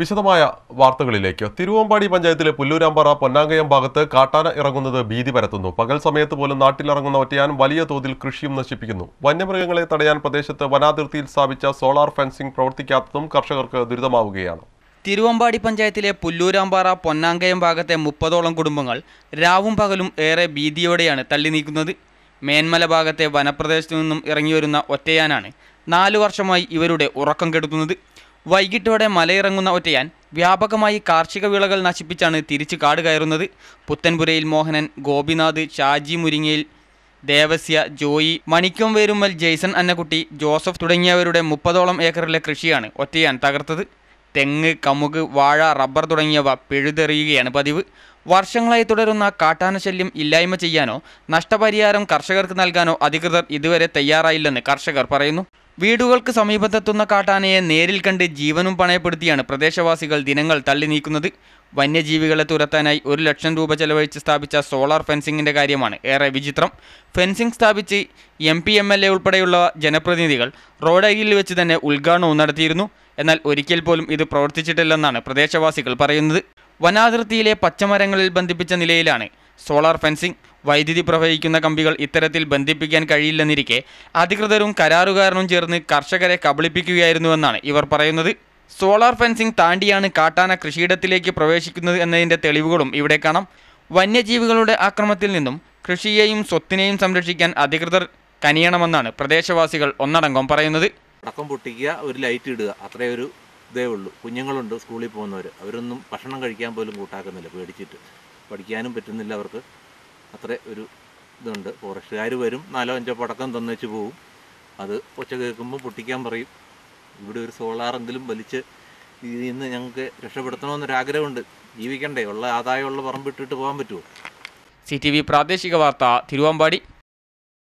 വിശദമായ വാർത്തകളിലേക്ക്. തിരുവമ്പാടി പഞ്ചായത്തിലെ പുല്ലൂരാമ്പാറ പൊന്നാങ്കയം ഭാഗത്ത് കാട്ടാന ഇറങ്ങുന്നത് ഭീതി പരത്തുന്നു. പകൽ സമയത്ത് പോലും നാട്ടിലിറങ്ങുന്ന ഒറ്റയാൻ വലിയ തോതിൽ കൃഷിയും നശിപ്പിക്കുന്നു. വന്യമൃഗങ്ങളെ തടയാൻ പ്രദേശത്ത് വനാതിർത്തിയിൽ സ്ഥാപിച്ച സോളാർ ഫെൻസിംഗ് പ്രവർത്തിക്കാത്തതും കർഷകർക്ക് ദുരിതമാവുകയാണ്. തിരുവമ്പാടി പഞ്ചായത്തിലെ പുല്ലൂരാമ്പാറ പൊന്നാങ്കയം ഭാഗത്തെ മുപ്പതോളം കുടുംബങ്ങൾ രാവും പകലും ഏറെ ഭീതിയോടെയാണ് തള്ളി നീക്കുന്നത് മേന്മല ഭാഗത്തെ വനപ്രദേശത്തു നിന്നും ഇറങ്ങിവരുന്ന ഒറ്റയാനാണ് നാലു വർഷമായി ഇവരുടെ ഉറക്കം കെടുത്തുന്നത്. വൈകിട്ടോടെ മലയിറങ്ങുന്ന ഒറ്റയാൻ വ്യാപകമായി കാർഷിക വിളകൾ നശിപ്പിച്ചാണ് തിരിച്ച് കാട് കയറുന്നത്. Puthenpurayil Mohanan Gopinath Shaji Muringayil Devasya Joy Manikkam Verummal Jason Annakkutty Joseph തുടങ്ങിയവരുടെ മുപ്പതോളം ഏക്കറിലെ കൃഷിയാണ് ഒറ്റയാൻ തകർത്തത്. തെങ്ങ് കമുക് വാഴ റബ്ബർ തുടങ്ങിയവ പിഴുതെറിയുകയാണ് പതിവ്. വർഷങ്ങളായി തുടരുന്ന കാട്ടാനശല്യം ഇല്ലായ്മ ചെയ്യാനോ നഷ്ടപരിഹാരം കർഷകർക്ക് നൽകാനോ അധികൃതർ ഇതുവരെ തയ്യാറായില്ലെന്ന് കർഷകർ പറയുന്നു. വീടുകൾക്ക് സമീപത്തെത്തുന്ന കാട്ടാനയെ നേരിൽ കണ്ട് ജീവനും പണയപ്പെടുത്തിയാണ് പ്രദേശവാസികൾ ദിനങ്ങൾ തള്ളി നീക്കുന്നത്. വന്യജീവികളെ തുരത്താനായി ഒരു ലക്ഷം രൂപ ചെലവഴിച്ച് സ്ഥാപിച്ച സോളാർ ഫെൻസിങ്ങിന്റെ കാര്യമാണ് ഏറെ വിചിത്രം. ഫെൻസിംഗ് സ്ഥാപിച്ച് M P M L A ഉൾപ്പെടെയുള്ള ജനപ്രതിനിധികൾ റോഡരികിൽ വെച്ച് തന്നെ ഉദ്ഘാടനവും നടത്തിയിരുന്നു. എന്നാൽ ഒരിക്കൽ പോലും ഇത് പ്രവർത്തിച്ചിട്ടില്ലെന്നാണ് പ്രദേശവാസികൾ പറയുന്നത്. വനാതിർത്തിയിലെ പച്ചമരങ്ങളിൽ ബന്ധിപ്പിച്ച നിലയിലാണ് സോളാർ ഫെൻസിംഗ് വൈദ്യുതി പ്രവഹിക്കുന്ന കമ്പികൾ ഇത്തരത്തിൽ ബന്ധിപ്പിക്കാൻ കഴിയില്ലെന്നിരിക്കെ അധികൃതരും കരാറുകാരനും ചേർന്ന് കർഷകരെ കബളിപ്പിക്കുകയായിരുന്നുവെന്നാണ് ഇവർ പറയുന്നത്. സോളാർ ഫെൻസിംഗ് താണ്ടിയാണ് കാട്ടാന കൃഷിയിടത്തിലേക്ക് പ്രവേശിക്കുന്നത് എന്നതിന്റെ തെളിവുകളും ഇവിടെ കാണാം. വന്യജീവികളുടെ ആക്രമത്തിൽ നിന്നും കൃഷിയെയും സ്വത്തിനെയും സംരക്ഷിക്കാൻ അധികൃതർ കനിയണമെന്നാണ് പ്രദേശവാസികൾ ഒന്നടങ്കം പറയുന്നത്. പടക്കം പൊട്ടിക്കുക ഒരു ലൈറ്റ് ഇടുക അത്രേ ഒരു ഇതേ ഉള്ളൂ. കുഞ്ഞുങ്ങളുണ്ട് സ്കൂളിൽ പോകുന്നവർ അവരൊന്നും ഭക്ഷണം കഴിക്കാൻ പോലും കൂട്ടാക്കുന്നില്ല പേടിച്ചിട്ട്. പഠിക്കാനും പറ്റുന്നില്ല അവർക്ക്. അത്ര ഒരു ഇതുണ്ട്. ഫോറസ്റ്റുകാർ വരും നാലോ അഞ്ചോ പടക്കം തന്നേച്ച് പോവും. അത് ഒച്ച കേൾക്കുമ്പോൾ പൊട്ടിക്കാൻ പറയും. ഇവിടെ ഒരു സോളാർ എന്തെങ്കിലും വലിച്ച് ഇതിൽ നിന്ന് ഞങ്ങൾക്ക് രക്ഷപ്പെടുത്തണമെന്നൊരാഗ്രഹമുണ്ട്. ജീവിക്കണ്ടേ ഉള്ള ആദായമുള്ള പറമ്പിട്ടിട്ട് പോകാൻ പറ്റുമോ? സി ടി വി പ്രാദേശിക വാർത്ത തിരുവമ്പാടി.